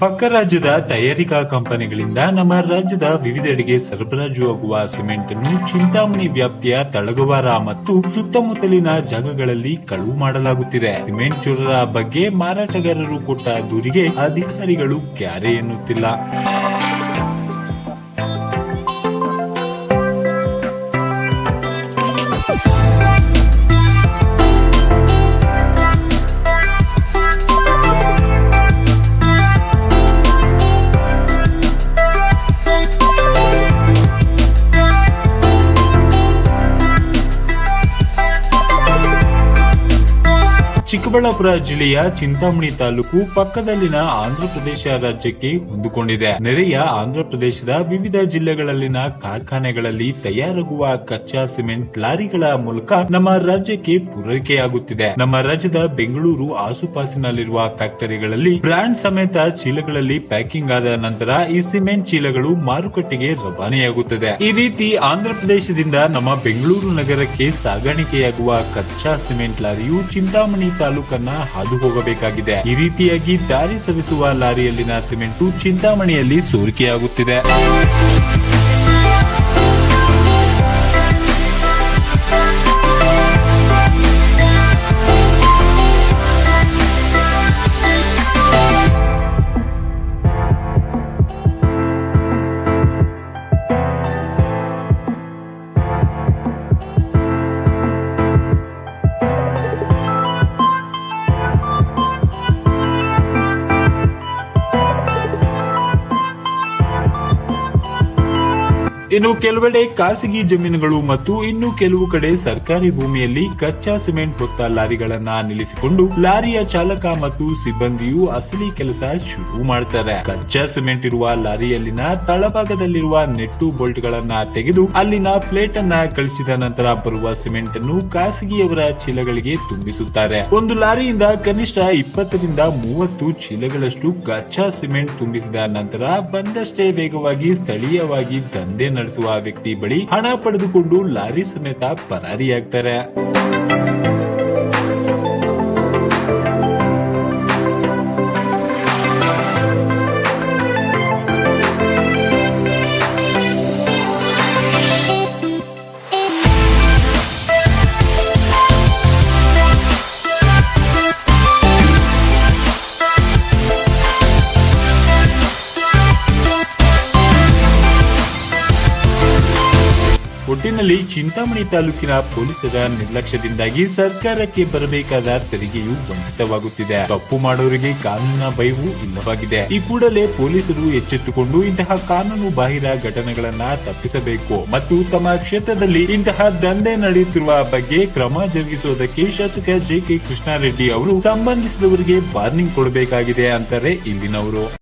ಪಕ್ಕ ರಾಜ್ಯದ ತಯಾರಿಕಾ ಕಂಪನಿಗಳಿಂದ ನಮ್ಮ ರಾಜ್ಯದ ವಿವಿಧೆಡೆಗೆ ಸರಬರಾಜು ಆಗುವ ಸಿಮೆಂಟ್ ಅನ್ನು ಚಿಂತಾಮಣಿ ವ್ಯಾಪ್ತಿಯ ತಳಗವಾರ ಮತ್ತು ಸುತ್ತಮುತ್ತಲಿನ ಜಾಗಗಳಲ್ಲಿ ಕಳುವು ಮಾಡಲಾಗುತ್ತಿದೆ. ಸಿಮೆಂಟ್ ಚೋರರ ಬಗ್ಗೆ ಮಾರಾಟಗಾರರು ಕೊಟ್ಟ ದೂರಿಗೆ ಅಧಿಕಾರಿಗಳು ಕ್ಯಾರೆ ಎನ್ನುತ್ತಿಲ್ಲ. ಚಿಕ್ಕಬಳ್ಳಾಪುರ ಜಿಲ್ಲೆಯ ಚಿಂತಾಮಣಿ ತಾಲೂಕು ಪಕ್ಕದಲ್ಲಿನ ಆಂಧ್ರಪ್ರದೇಶ ರಾಜ್ಯಕ್ಕೆ ಹೊಂದಿಕೊಂಡಿದೆ. ನೆರೆಯ ಆಂಧ್ರಪ್ರದೇಶದ ವಿವಿಧ ಜಿಲ್ಲೆಗಳಲ್ಲಿನ ಕಾರ್ಖಾನೆಗಳಲ್ಲಿ ತಯಾರಾಗುವ ಕಚ್ಚಾ ಸಿಮೆಂಟ್ ಲಾರಿಗಳ ಮೂಲಕ ನಮ್ಮ ರಾಜ್ಯಕ್ಕೆ ಪೂರೈಕೆಯಾಗುತ್ತಿದೆ. ನಮ್ಮ ರಾಜ್ಯದ ಬೆಂಗಳೂರು ಆಸುಪಾಸಿನಲ್ಲಿರುವ ಫ್ಯಾಕ್ಟರಿಗಳಲ್ಲಿ ಬ್ರಾಂಡ್ ಸಮೇತ ಚೀಲಗಳಲ್ಲಿ ಪ್ಯಾಕಿಂಗ್ ಆದ ನಂತರ ಈ ಸಿಮೆಂಟ್ ಚೀಲಗಳು ಮಾರುಕಟ್ಟೆಗೆ ರವಾನೆಯಾಗುತ್ತದೆ. ಈ ರೀತಿ ಆಂಧ್ರಪ್ರದೇಶದಿಂದ ನಮ್ಮ ಬೆಂಗಳೂರು ನಗರಕ್ಕೆ ಸಾಗಾಣಿಕೆಯಾಗುವ ಕಚ್ಚಾ ಸಿಮೆಂಟ್ ಲಾರಿಯು ಚಿಂತಾಮಣಿ ತಾಲೂಕನ್ನ ಹಾದು ಹೋಗಬೇಕಾಗಿದೆ. ಈ ರೀತಿಯಾಗಿ ದಾರಿ ಸವಿಸುವ ಲಾರಿಯಲ್ಲಿನ ಸಿಮೆಂಟು ಚಿಂತಾಮಣಿಯಲ್ಲಿ ಸೋರಿಕೆಯಾಗುತ್ತಿದೆ. ಇನ್ನು ಕೆಲವೆಡೆ ಖಾಸಗಿ ಜಮೀನುಗಳು ಮತ್ತು ಇನ್ನು ಕೆಲವು ಕಡೆ ಸರ್ಕಾರಿ ಭೂಮಿಯಲ್ಲಿ ಕಚ್ಚಾ ಸಿಮೆಂಟ್ ಹೊತ್ತ ಲಾರಿಗಳನ್ನ ನಿಲ್ಲಿಸಿಕೊಂಡು ಲಾರಿಯ ಚಾಲಕ ಮತ್ತು ಸಿಬ್ಬಂದಿಯು ಅಸಲಿ ಕೆಲಸ ಶುರು ಮಾಡ್ತಾರೆ. ಕಚ್ಚಾ ಸಿಮೆಂಟ್ ಇರುವ ಲಾರಿಯಲ್ಲಿನ ತಳಭಾಗದಲ್ಲಿರುವ ನೆಟ್ಟು ಬೋಲ್ಟ್ ಗಳನ್ನ ತೆಗೆದು ಅಲ್ಲಿನ ಪ್ಲೇಟ್ ಅನ್ನ ಕಳಿಸಿದ ನಂತರ ಬರುವ ಸಿಮೆಂಟ್ ಅನ್ನು ಖಾಸಗಿಯವರ ಚೀಲಗಳಿಗೆ ತುಂಬಿಸುತ್ತಾರೆ. ಒಂದು ಲಾರಿಯಿಂದ ಕನಿಷ್ಠ ಇಪ್ಪತ್ತರಿಂದ ಮೂವತ್ತು ಚೀಲಗಳಷ್ಟು ಕಚ್ಚಾ ಸಿಮೆಂಟ್ ತುಂಬಿಸಿದ ನಂತರ ಬಂದಷ್ಟೇ ವೇಗವಾಗಿ ಸ್ಥಳೀಯವಾಗಿ ದಂಧೆ ನಡೆಸುವ ವ್ಯಕ್ತಿ ಬಳಿ ಹಣ ಪಡೆದುಕೊಂಡು ಲಾರಿ ಸಮೇತ ಪರಾರಿಯಾಗ್ತಾರೆ. ಒಟ್ಟಿನಲ್ಲಿ ಚಿಂತಾಮಣಿ ತಾಲೂಕಿನ ಪೊಲೀಸರ ನಿರ್ಲಕ್ಷ್ಯದಿಂದಾಗಿ ಸರ್ಕಾರಕ್ಕೆ ಬರಬೇಕಾದ ತೆರಿಗೆಯು ವಂಚಿತವಾಗುತ್ತಿದೆ. ತಪ್ಪು ಮಾಡೋರಿಗೆ ಕಾನೂನಿನ ಭಯವೂ ಇಲ್ಲವಾಗಿದೆ. ಈ ಕೂಡಲೇ ಪೊಲೀಸರು ಎಚ್ಚೆತ್ತುಕೊಂಡು ಇಂತಹ ಕಾನೂನು ಬಾಹಿರ ಘಟನೆಗಳನ್ನ ತಪ್ಪಿಸಬೇಕು ಮತ್ತು ತಮ್ಮ ಕ್ಷೇತ್ರದಲ್ಲಿ ಇಂತಹ ದಂಧೆ ನಡೆಯುತ್ತಿರುವ ಬಗ್ಗೆ ಕ್ರಮ ಜರುಗಿಸುವುದಕ್ಕೆ ಶಾಸಕ ಜೆ ಕೆ ಕೃಷ್ಣಾರೆಡ್ಡಿ ಅವರು ಸಂಬಂಧಿಸಿದವರಿಗೆ ವಾರ್ನಿಂಗ್ ಕೊಡಬೇಕಾಗಿದೆ ಅಂತಾರೆ ಇಲ್ಲಿನವರು.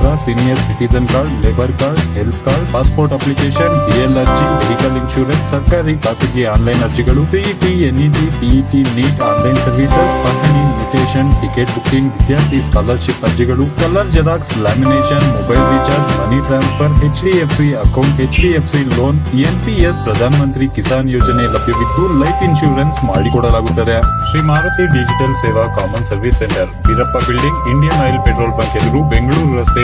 senior citizen card labour card health card passport application DL ಅರ್ಜಿ ಮೆಡಿಕಲ್ ಇನ್ಶೂರೆನ್ಸ್ ಸರ್ಕಾರಿ ಖಾಸಗಿ ಆನ್ಲೈನ್ ಅರ್ಜಿಗಳು CET NET PET NEET online services ಪಹಣಿ ಮ್ಯೂಟೇಷನ್ ಟಿಕೆಟ್ ಬುಕ್ಕಿಂಗ್ ವಿದ್ಯಾರ್ಥಿ ಸ್ಕಾಲರ್ಶಿಪ್ ಅರ್ಜಿಗಳು colour xerox lamination mobile recharge money transfer H D F C account H D F C loan NPS Pradhan Mantri Kisan ಯೋಜನೆ ಲಭ್ಯವಿದ್ದು life insurance ಮಾಡಿಕೊಡಲಾಗುತ್ತದೆ. Shri Maruti digital Seva common service centre Veerappa building Indian oil petrol bunk ಎದುರು ಬೆಂಗಳೂರು ರಸ್ತೆ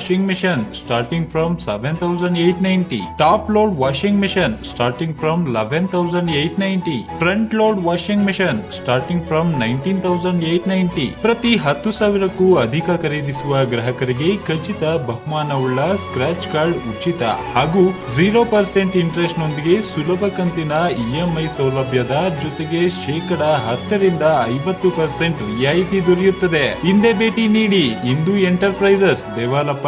washing machine starting from 7890. Top load washing machine starting from 11890. Front load washing machine starting from 19890. ಪ್ರತಿ ಹತ್ತು ಸಾವಿರಕ್ಕೂ ಅಧಿಕ ಖರೀದಿಸುವ ಗ್ರಾಹಕರಿಗೆ ಖಚಿತ ಬಹುಮಾನವುಳ್ಳ ಸ್ಕ್ರಾಚ್ ಕಾರ್ಡ್ ಉಚಿತ ಹಾಗೂ ಜೀರೋ ಪರ್ಸೆಂಟ್ ಇಂಟ್ರೆಸ್ಟ್ ನೊಂದಿಗೆ ಸುಲಭ ಕಂತಿನ ಇಎಂಐ ಸೌಲಭ್ಯದ ಜೊತೆಗೆ ಶೇಕಡ ಹತ್ತರಿಂದ ಐವತ್ತು ಪರ್ಸೆಂಟ್ ರಿಯಾಯಿತಿ ದೊರೆಯುತ್ತದೆ ಹಿಂದೆ ಭೇಟಿ ನೀಡಿ ಇಂದು enterprises Devalappa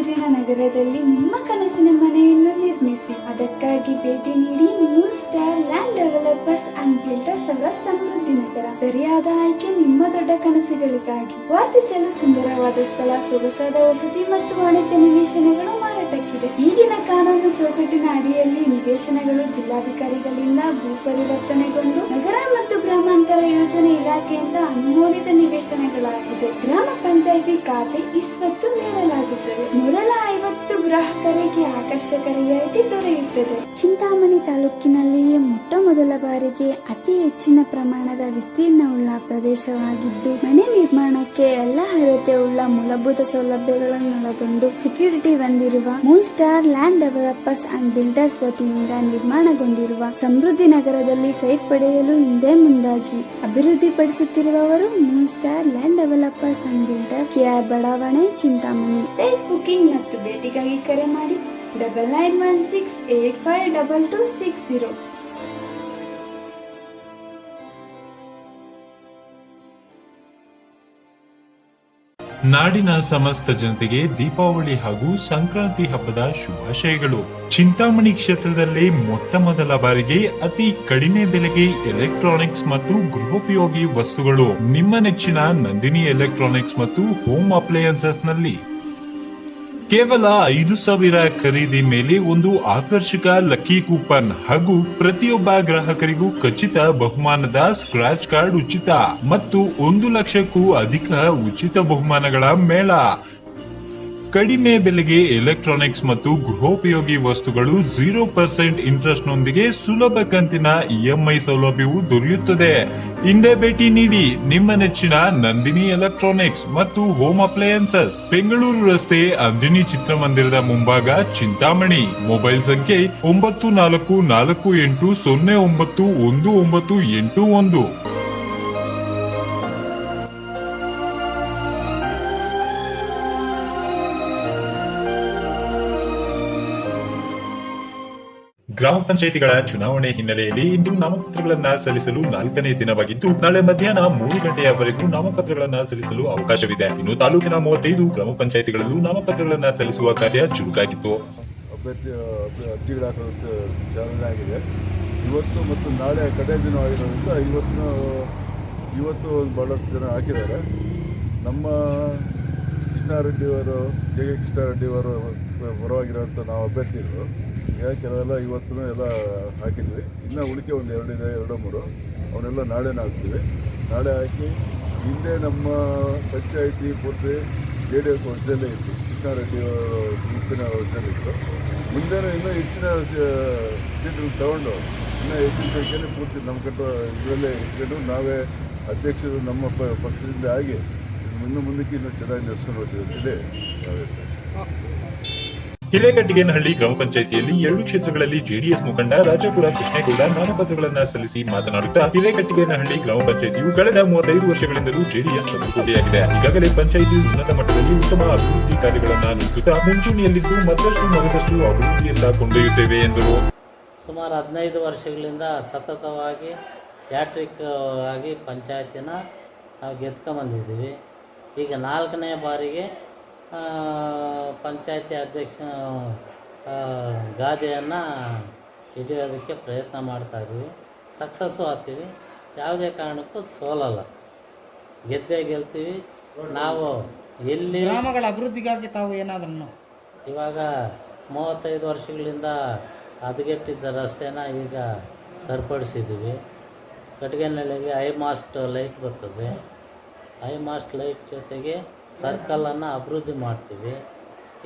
ಹಸಿರಿನ ನಗರದಲ್ಲಿ ನಿಮ್ಮ ಕನಸಿನ ಮನೆಯನ್ನು ನಿರ್ಮಿಸಿ. ಅದಕ್ಕಾಗಿ ಭೇಟಿ ನೀಡಿ new star land developers and builders ಅವರ ಸಮೃದ್ಧಿ ನಗರ. ಸರಿಯಾದ ಆಯ್ಕೆ ನಿಮ್ಮ ದೊಡ್ಡ ಕನಸುಗಳಿಗಾಗಿ. ವಾಸಿಸಲು ಸುಂದರವಾದ ಸ್ಥಳ, ಸೊಗಸಾದ ವಸತಿ ಮತ್ತು ವಾಣಿಜ್ಯ ನಿವೇಶನಗಳು ಮಾರಾಟಕ್ಕಿದೆ. ಕಾನೂನು ಚೌಕಟ್ಟಿನ ಅಡಿಯಲ್ಲಿ ನಿವೇಶನಗಳು ಜಿಲ್ಲಾಧಿಕಾರಿಗಳಿಂದ ಭೂ ಪರಿವರ್ತನೆಗೊಂಡು ನಗರ ಮತ್ತು ಗ್ರಾಮಾಂತರ ಯೋಜನೆ ಇಲಾಖೆಯಿಂದ ಅನುಮೋದಿತ ನಿವೇಶನಗಳಾಗಿದೆ ಗ್ರಾಮ ಪಂಚಾಯಿತಿ ಖಾತೆ ಇಸ್ವತ್ತು ಸ್ವತ್ತು ನೀಡಲಾಗುತ್ತದೆ. ಮೊದಲ ಐವತ್ತು ಗ್ರಾಹಕರಿಗೆ ಆಕರ್ಷಕ ರಿಯಾಯಿತಿ ದೊರೆಯುತ್ತದೆ. ಚಿಂತಾಮಣಿ ತಾಲೂಕಿನಲ್ಲಿಯೇ ಮೊಟ್ಟ ಮೊದಲ ಬಾರಿಗೆ ಅತಿ ಹೆಚ್ಚಿನ ಪ್ರಮಾಣದ ವಿಸ್ತೀರ್ಣವುಳ್ಳ ಪ್ರದೇಶವಾಗಿದ್ದು ಮನೆ ನಿರ್ಮಾಣಕ್ಕೆ ಎಲ್ಲ ಅರ್ಹತೆ ಉಳ್ಳ ಮೂಲಭೂತ ಸೌಲಭ್ಯಗಳನ್ನು ಒಳಗೊಂಡು ಸೆಕ್ಯೂರಿಟಿ ಹೊಂದಿರುವ moon star land developers and builders ವತಿಯಿಂದ ನಿರ್ಮಾಣಗೊಂಡಿರುವ ಸಮೃದ್ಧಿ ನಗರದಲ್ಲಿ ಸೈಟ್ ಪಡೆಯಲು ಹಿಂದೆ ಮುಂದಾಗಿ ಅಭಿವೃದ್ಧಿಪಡಿಸುತ್ತಿರುವವರು moon star land developers and builder KR ಬಡಾವಣೆ ಚಿಂತಾಮಣಿ. ಸೈಟ್ ಬುಕಿಂಗ್ ಮತ್ತು ಭೇಟಿಗಾಗಿ ಕರೆ ಮಾಡಿ double nine one six eight five double two six zero. ನಾಡಿನ ಸಮಸ್ತ ಜನತೆಗೆ ದೀಪಾವಳಿ ಹಾಗೂ ಸಂಕ್ರಾಂತಿ ಹಬ್ಬದ ಶುಭಾಶಯಗಳು. ಚಿಂತಾಮಣಿ ಕ್ಷೇತ್ರದಲ್ಲೇ ಮೊಟ್ಟ ಮೊದಲ ಬಾರಿಗೆ ಅತಿ ಕಡಿಮೆ ಬೆಲೆಗೆ ಎಲೆಕ್ಟ್ರಾನಿಕ್ಸ್ ಮತ್ತು ಗೃಹೋಪಯೋಗಿ ವಸ್ತುಗಳು. ನಿಮ್ಮ ನೆಚ್ಚಿನ ನಂದಿನಿ ಎಲೆಕ್ಟ್ರಾನಿಕ್ಸ್ ಮತ್ತು ಹೋಮ್ ಅಪ್ಲಯನ್ಸಸ್ನಲ್ಲಿ ಕೇವಲ ಐದು ಸಾವಿರ ಖರೀದಿ ಮೇಲೆ ಒಂದು ಆಕರ್ಷಕ ಲಕ್ಕಿ ಕೂಪನ್ ಹಾಗೂ ಪ್ರತಿಯೊಬ್ಬ ಗ್ರಾಹಕರಿಗೂ ಖಚಿತ ಬಹುಮಾನದ ಸ್ಕ್ರಾಚ್ ಕಾರ್ಡ್ ಉಚಿತ ಮತ್ತು ಒಂದು ಲಕ್ಷಕ್ಕೂ ಅಧಿಕ ಉಚಿತ ಬಹುಮಾನಗಳ ಮೇಳ. ಕಡಿಮೆ ಬೆಲೆಗೆ ಎಲೆಕ್ಟ್ರಾನಿಕ್ಸ್ ಮತ್ತು ಗೃಹೋಪಯೋಗಿ ವಸ್ತುಗಳು ಜೀರೋ ಪರ್ಸೆಂಟ್ ಇಂಟ್ರೆಸ್ಟ್ ನೊಂದಿಗೆ ಸುಲಭ ಕಂತಿನ ಇಎಂಐ ಸೌಲಭ್ಯವು ದೊರೆಯುತ್ತದೆ. ಹಿಂದೆ ಭೇಟಿ ನೀಡಿ. ನಿಮ್ಮ ನೆಚ್ಚಿನ ನಂದಿನಿ ಎಲೆಕ್ಟ್ರಾನಿಕ್ಸ್ ಮತ್ತು ಹೋಮ್ ಅಪ್ಲಯನ್ಸಸ್ ಬೆಂಗಳೂರು ರಸ್ತೆ ಅಂಜಿನಿ ಚಿತ್ರಮಂದಿರದ ಮುಂಭಾಗ ಚಿಂತಾಮಣಿ. ಮೊಬೈಲ್ ಸಂಖ್ಯೆ ಒಂಬತ್ತು ನಾಲ್ಕು ನಾಲ್ಕು ಎಂಟು ಸೊನ್ನೆ ಒಂಬತ್ತು ಒಂದು ಒಂಬತ್ತು ಎಂಟು ಒಂದು. ಗ್ರಾಮ ಪಂಚಾಯಿತಿಗಳ ಚುನಾವಣೆ ಹಿನ್ನೆಲೆಯಲ್ಲಿ ಇಂದು ನಾಮಪತ್ರಗಳನ್ನು ಸಲ್ಲಿಸಲು ನಾಲ್ಕನೇ ದಿನವಾಗಿದ್ದು, ನಾಳೆ ಮಧ್ಯಾಹ್ನ ಮೂರು ಗಂಟೆಯವರೆಗೂ ನಾಮಪತ್ರಗಳನ್ನು ಸಲ್ಲಿಸಲು ಅವಕಾಶವಿದೆ. ಇನ್ನು ತಾಲೂಕಿನ ಮೂವತ್ತೈದು ಗ್ರಾಮ ಪಂಚಾಯಿತಿಗಳಲ್ಲೂ ನಾಮಪತ್ರಗಳನ್ನು ಸಲ್ಲಿಸುವ ಕಾರ್ಯ ಚುರುಕಾಗಿತ್ತು. ಅಭ್ಯರ್ಥಿ ಇವತ್ತು ಮತ್ತು ನಾಳೆ ಕಡೆ ದಿನ ಆಗಿರೋದ್ರಿಂದ ಇವತ್ತು ಇವತ್ತು ಒಂದು ಭಾಳಷ್ಟು ಜನ ಹಾಕಿದ್ದಾರೆ. ನಮ್ಮ ಕೃಷ್ಣಾರೆಡ್ಡಿಯವರು ಕೆ ಕೆ ಕೃಷ್ಣಾರೆಡ್ಡಿ ಅವರು ಪರವಾಗಿರೋಂಥ ನಾವು ಅಭ್ಯರ್ಥಿಗಳು. ಈಗ ಕೆಲವೆಲ್ಲ ಇವತ್ತು ಎಲ್ಲ ಹಾಕಿದ್ವಿ. ಇನ್ನೂ ಉಳಿಕೆ ಒಂದು ಎರಡಿದೆ, ಎರಡು ಮೂರು. ಅವನ್ನೆಲ್ಲ ನಾಳೆನೇ ಹಾಕ್ತೀವಿ. ನಾಳೆ ಹಾಕಿ ಹಿಂದೆ ನಮ್ಮ ಪಂಚಾಯಿತಿ ಪೂರ್ತಿ ಜೆ ಡಿ ಎಸ್ ವರ್ಷದಲ್ಲೇ ಇತ್ತು. ಕೃಷ್ಣಾರೆಡ್ಡಿ ಅವರು ಗುಂಪಿನ ವಶದಲ್ಲಿತ್ತು ಮುಂದೆನೂ ಇನ್ನೂ ಹೆಚ್ಚಿನ ಸೀಟ್ಗಳು ತಗೊಂಡು ಇನ್ನೂ ಹೆಚ್ಚಿನ ಸಂಖ್ಯೆಯಲ್ಲಿ ಪೂರ್ತಿ ನಮ್ಮ ಕಟ್ಟ ಇದರಲ್ಲೇ ಇಟ್ಕೊಂಡು ನಾವೇ ಅಧ್ಯಕ್ಷರು ನಮ್ಮ ಪ, ಪಕ್ಷದಿಂದ ಆಗಿ ಇನ್ನು ಮುಂದಕ್ಕೆ ಇನ್ನೂ ಚೆನ್ನಾಗಿ ನಡೆಸ್ಕೊಂಡು ಹೋಗ್ತೀವಿ ಅಂತೇಳಿ ನಾವು ಹೇಳ್ತೇವೆ. ಹಿರೇಕಟ್ಟಿಗೇನಹಳ್ಳಿ ಗ್ರಾಮ ಪಂಚಾಯಿತಿಯಲ್ಲಿ ಎರಡು ಕ್ಷೇತ್ರಗಳಲ್ಲಿ ಜೆಡಿಎಸ್ ಮುಖಂಡ ರಾಜಪುರ ಕೃಷ್ಣೇಗೌಡ ನಾಮಪತ್ರಗಳನ್ನ ಸಲ್ಲಿಸಿ ಮಾತನಾಡುತ್ತಾ ಹಿರೇಕಟ್ಟಿಗೇನಹಳ್ಳಿ ಗ್ರಾಮ ಪಂಚಾಯಿತಿಯು ಕಳೆದ ಮೂವತ್ತೈದು ವರ್ಷಗಳಿಂದಲೂ ಜೆಡಿಎಸ್ ಶತ್ರುಕೋಟೆಯಾಗಿದೆ ಈಗಾಗಲೇ ಪಂಚಾಯಿತಿ ಉನ್ನತ ಮಟ್ಟದಲ್ಲಿ ಉತ್ತಮ ಅಭಿವೃದ್ಧಿ ಕಾರ್ಯಗಳನ್ನು ನಡೆಸುತ್ತಾ ಮುಂಚೂಣಿಯಲ್ಲಿದ್ದು ಮತ್ತಷ್ಟು ಮಗದಷ್ಟು ಅಭಿವೃದ್ಧಿಯತ್ತ ಕೊಂಡೊಯ್ಯುತ್ತೇವೆ ಎಂದರು. ಸುಮಾರು ಹದಿನೈದು ವರ್ಷಗಳಿಂದ ಸತತವಾಗಿ ಹ್ಯಾಟ್ರಿಕ್ ಆಗಿ ಪಂಚಾಯತಿನ ನಾವು ಗೆದ್ಕೊಂಬಂದಿದ್ದೀವಿ. ಈಗ ನಾಲ್ಕನೇ ಬಾರಿಗೆ ಪಂಚಾಯತಿ ಅಧ್ಯಕ್ಷ ಗಾದೆಯನ್ನು ಹಿಡಿಯೋದಕ್ಕೆ ಪ್ರಯತ್ನ ಮಾಡ್ತಾಯಿದ್ದೀವಿ ಸಕ್ಸಸ್ಸು ಆಗ್ತೀವಿ. ಯಾವುದೇ ಕಾರಣಕ್ಕೂ ಸೋಲಲ್ಲ. ಗೆದ್ದೇ ಗೆಲ್ತೀವಿ. ನಾವು ಎಲ್ಲಿ ಗ್ರಾಮಗಳ ಅಭಿವೃದ್ಧಿಗಾಗಿ ತಾವು ಏನಾದ್ರೂ ಇವಾಗ ಮೂವತ್ತೈದು ವರ್ಷಗಳಿಂದ ಹದಗೆಟ್ಟಿದ್ದ ರಸ್ತೆನ ಈಗ ಸರಿಪಡಿಸಿದ್ದೀವಿ. ಕಟ್ಟಿಗೆನಳ್ಳಿಗೆ ಐ ಮಾಸ್ಟ್ ಲೈಟ್ ಬರ್ತದೆ. ಐ ಮಾಸ್ಟ್ ಲೈಟ್ ಜೊತೆಗೆ ಸರ್ಕಲನ್ನು ಅಭಿವೃದ್ಧಿ ಮಾಡ್ತೀವಿ.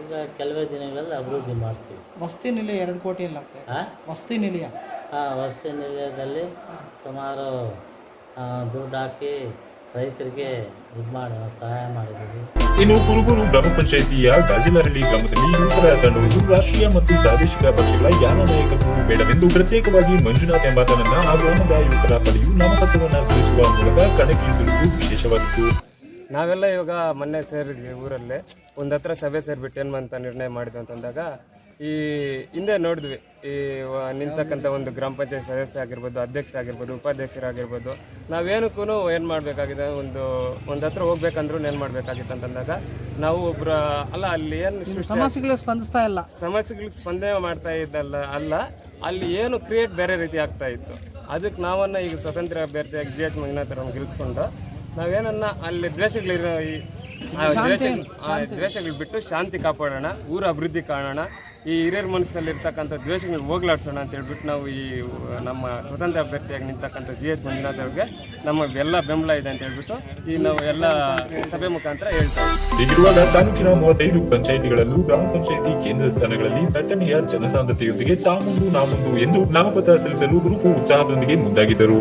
ಈಗ ಕೆಲವೇ ದಿನಗಳಲ್ಲಿ ಅಭಿವೃದ್ಧಿ ಮಾಡ್ತೀವಿ. ವಸತಿ ನಿಲಯ ಎರಡು ಕೋಟಿ ಇಲ್ಲ ಹಾಂ ಆ? ವಸತಿ ನಿಲಯ. ಹಾಂ ವಸತಿ ನಿಲಯದಲ್ಲಿ ಸುಮಾರು ದುಡ್ಡು ಹಾಕಿ ರೈತರಿಗೆ ಇದು ಮಾಡಿ ಸಹಾಯ ಮಾಡಿದ್ದೀವಿ. ಇನ್ನು ಕುರುಬೂರು ಗ್ರಾಮ ಪಂಚಾಯಿತಿಯ ಗಾಜಿಲಹಳ್ಳಿ ಗ್ರಾಮದಲ್ಲಿ ಯುವಕರ ತಂಡವು ರಾಷ್ಟ್ರೀಯ ಮತ್ತು ಪ್ರಾದೇಶಿಕ ಪಕ್ಷಗಳ ಯಾನ ನಾಯಕತ್ವವು ಬೇಡವೆಂದು ಪ್ರತ್ಯೇಕವಾಗಿ ಮಂಜುನಾಥ್ ಎಂಬಾತನನ್ನ ಆ ಗ್ರಾಮದ ಯುವಕರ ಪಡೆಯು ನಾಮಪತ್ರವನ್ನು ಸಲ್ಲಿಸುವ ಮೂಲಕ ಕಣಕ್ಕಿಳಿಸಿರುವುದು ವಿಶೇಷವಾಗಿತ್ತು. ನಾವೆಲ್ಲ ಇವಾಗ ಮೊನ್ನೆ ಸೇರಿದ್ವಿ ಊರಲ್ಲಿ. ಒಂದು ಹತ್ರ ಸಭೆ ಸೇರಿಬಿಟ್ಟು ಏನು ಅಂತ ನಿರ್ಣಯ ಮಾಡಿದ್ವಿ ಅಂತಂದಾಗ ಈ ಹಿಂದೆ ನೋಡಿದ್ವಿ. ಈ ನಿಂತಕ್ಕಂಥ ಒಂದು ಗ್ರಾಮ ಪಂಚಾಯತ್ ಸದಸ್ಯ ಆಗಿರ್ಬೋದು ಅಧ್ಯಕ್ಷ ಆಗಿರ್ಬೋದು ಉಪಾಧ್ಯಕ್ಷರಾಗಿರ್ಬೋದು ನಾವೇನಕ್ಕೂ ಏನು ಮಾಡಬೇಕಾಗಿದೆ? ಒಂದು ಒಂದು ಹತ್ರ ಹೋಗ್ಬೇಕಂದ್ರೂ ಏನು ಮಾಡಬೇಕಾಗಿತ್ತು ಅಂತಂದಾಗ ನಾವು ಒಬ್ಬರ ಅಲ್ಲ ಅಲ್ಲಿ ಏನು ಸಮಸ್ಯೆಗಳಿಗೆ ಸ್ಪಂದಿಸ್ತಾ ಇಲ್ಲ. ಸಮಸ್ಯೆಗಳಿಗೆ ಸ್ಪಂದನೆ ಮಾಡ್ತಾ ಇದ್ದಲ್ಲ ಅಲ್ಲ ಅಲ್ಲಿ ಏನು ಕ್ರಿಯೇಟ್ ಬೇರೆ ರೀತಿ ಆಗ್ತಾ ಇತ್ತು. ಅದಕ್ಕೆ ನಾವನ್ನ ಈಗ ಸ್ವತಂತ್ರ ಅಭ್ಯರ್ಥಿಯಾಗಿ ಜಿ ಎಚ್ ಮಂಜುನಾಥ್ ಗೆಲ್ಸ್ಕೊಂಡು ನಾವೇನನ್ನ ಅಲ್ಲಿ ದ್ವೇಷಗಳಿರೋ ಈ ಆ ದ್ವೇಷ ಆ ದ್ವೇಷಗಳು ಬಿಟ್ಟು ಶಾಂತಿ ಕಾಪಾಡೋಣ ಊರ ಅಭಿವೃದ್ಧಿ ಕಾಣೋಣ ಈ ಹಿರಿಯರ ಮನಸ್ಸಿನಲ್ಲಿ ಇರ್ತಕ್ಕಂಥ ದ್ವೇಷಗಳನ್ನ ಹೋಗ್ಲಾಡ್ಸೋಣ ಅಂತ ಹೇಳ್ಬಿಟ್ಟು ನಾವು ಈ ನಮ್ಮ ಸ್ವತಂತ್ರ ಅಭ್ಯರ್ಥಿಯಾಗಿ ನಿಂತಕ್ಕಂಥ ಜಿ ಎಚ್ ಮಂಜುನಾಥ್ ಅವ್ರಿಗೆ ನಮ್ಮ ಎಲ್ಲ ಬೆಂಬಲ ಇದೆ ಅಂತ ಹೇಳ್ಬಿಟ್ಟು ಈ ನಾವು ಎಲ್ಲ ಸಭೆ ಮುಖಾಂತರ ಹೇಳ್ತಾ ಇದ್ದೀವಿ. ಹೀಗಿರುವಾಗ ತಾಲೂಕಿನ ಮೂವತ್ತೈದು ಪಂಚಾಯಿತಿಗಳಲ್ಲೂ ಗ್ರಾಮ ಪಂಚಾಯಿತಿ ಕೇಂದ್ರ ಸ್ಥಾನಗಳಲ್ಲಿ ದಟ್ಟಣೆಯ ಜನಸಾಂದ್ರತೆಯೊಂದಿಗೆ ತಾಮುಂದು ನಾಮುಂದು ಎಂದು ನಾಮಪತ್ರ ಸಲ್ಲಿಸಲು ಗುರುಪು ಉತ್ಸಾಹದೊಂದಿಗೆ ಮುಂದಾಗಿದ್ದರು.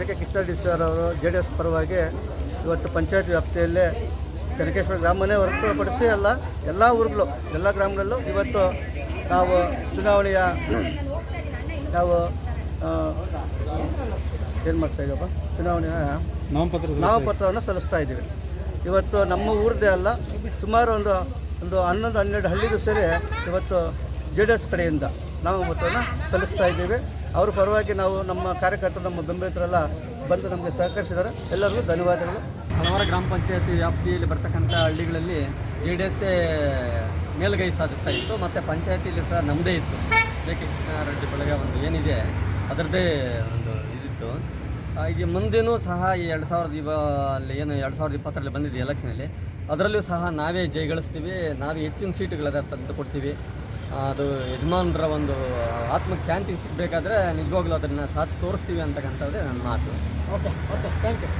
ಜೆ ಕೆ ಕಿಷ್ಟಡಿ ಸರ್ ಅವರು ಜೆ ಡಿ ಎಸ್ ಪರವಾಗಿ ಇವತ್ತು ಪಂಚಾಯತ್ ವ್ಯಾಪ್ತಿಯಲ್ಲೇ ಚನಕೇಶ್ವರ ಗ್ರಾಮನೇ ಹೊರತುಪಡಿಸಿ ಅಲ್ಲ ಎಲ್ಲ ಊರುಗಳು ಎಲ್ಲ ಗ್ರಾಮಗಳಲ್ಲೂ ಇವತ್ತು ನಾವು ಚುನಾವಣೆಯ ನಾವು ಏನು ಮಾಡ್ತಾ ಇದ್ದೀವಪ್ಪ ಚುನಾವಣೆಯ ನಾಮಪತ್ರ ನಾಮಪತ್ರವನ್ನು ಸಲ್ಲಿಸ್ತಾ ಇದ್ದೀವಿ. ಇವತ್ತು ನಮ್ಮ ಊರದೇ ಅಲ್ಲ ಸುಮಾರು ಒಂದು ಒಂದು ಹನ್ನೊಂದು ಹನ್ನೆರಡು ಹಳ್ಳಿಗೂ ಸೇರಿ ಇವತ್ತು ಜೆ ಡಿ ಎಸ್ ಕಡೆಯಿಂದ ನಾಮಪತ್ರವನ್ನು ಸಲ್ಲಿಸ್ತಾ ಇದ್ದೀವಿ. ಅವ್ರ ಪರವಾಗಿ ನಾವು ನಮ್ಮ ಕಾರ್ಯಕರ್ತರು, ನಮ್ಮ ಬೆಂಬಲಿತರೆಲ್ಲ ಬಂದು ನಮಗೆ ಸಹಕರಿಸಿದ್ದಾರೆ. ಎಲ್ಲರಿಗೂ ಧನ್ಯವಾದಗಳು. ಹಲವಾರು ಗ್ರಾಮ ಪಂಚಾಯತಿ ವ್ಯಾಪ್ತಿಯಲ್ಲಿ ಬರ್ತಕ್ಕಂಥ ಹಳ್ಳಿಗಳಲ್ಲಿ ಜೆ ಡಿ ಎಸ್ಸೇ ಮೇಲುಗೈ ಸಾಧಿಸ್ತಾ ಇತ್ತು, ಮತ್ತು ಪಂಚಾಯತಿಯಲ್ಲಿ ಸಹ ನಮ್ಮದೇ ಇತ್ತು. J K. ಕೃಷ್ಣಾರೆಡ್ಡಿ ಬಳಗ ಒಂದು ಏನಿದೆ, ಅದರದ್ದೇ ಒಂದು ಇದಿತ್ತು. ಈಗ ಮುಂದೇನೂ ಸಹ ಈ ಎರಡು ಸಾವಿರದ ಇವ, ಅಲ್ಲಿ ಏನು ಎರಡು ಸಾವಿರದ ಇಪ್ಪತ್ತರಲ್ಲಿ ಬಂದಿದೆ ಎಲೆಕ್ಷನಲ್ಲಿ ಅದರಲ್ಲೂ ಸಹ ನಾವೇ ಜಯಗಳಿಸ್ತೀವಿ, ನಾವೇ ಹೆಚ್ಚಿನ ಸೀಟುಗಳ ತಂದು ಕೊಡ್ತೀವಿ. ಅದು ಯಜಮಾನರ ಒಂದು ಆತ್ಮಕ್ಕೆ ಶಾಂತಿ ಸಿಗಬೇಕಾದ್ರೆ ನಿಜವಾಗ್ಲೂ ಅದನ್ನು ಸಾಧಿಸಿ ತೋರಿಸ್ತೀವಿ ಅಂತಕ್ಕಂಥದ್ದೇ ನನ್ನ ಮಾತು. Okay okay thank you